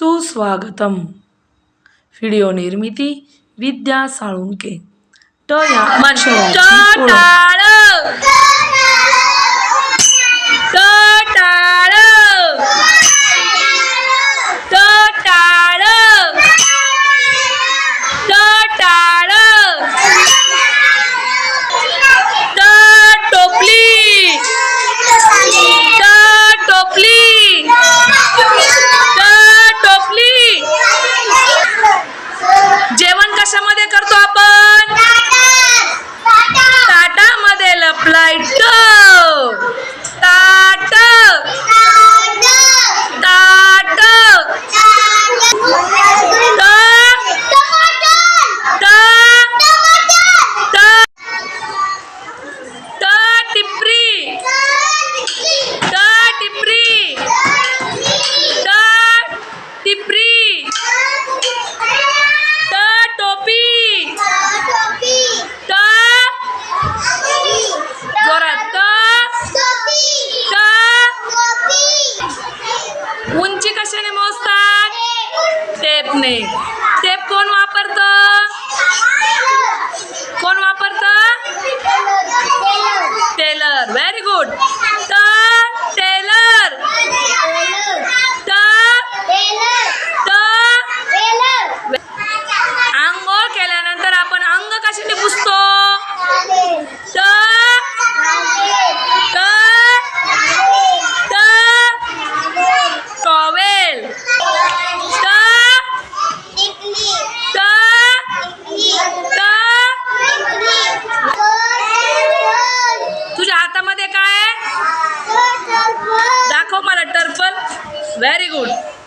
सुस्वागतम. व्हिडिओ निर्मिती विद्या साळुंके. ट या टिपरी ट टोपी. ट जोरात. ट. उंची कशाने मोजतात? टेपने. very good.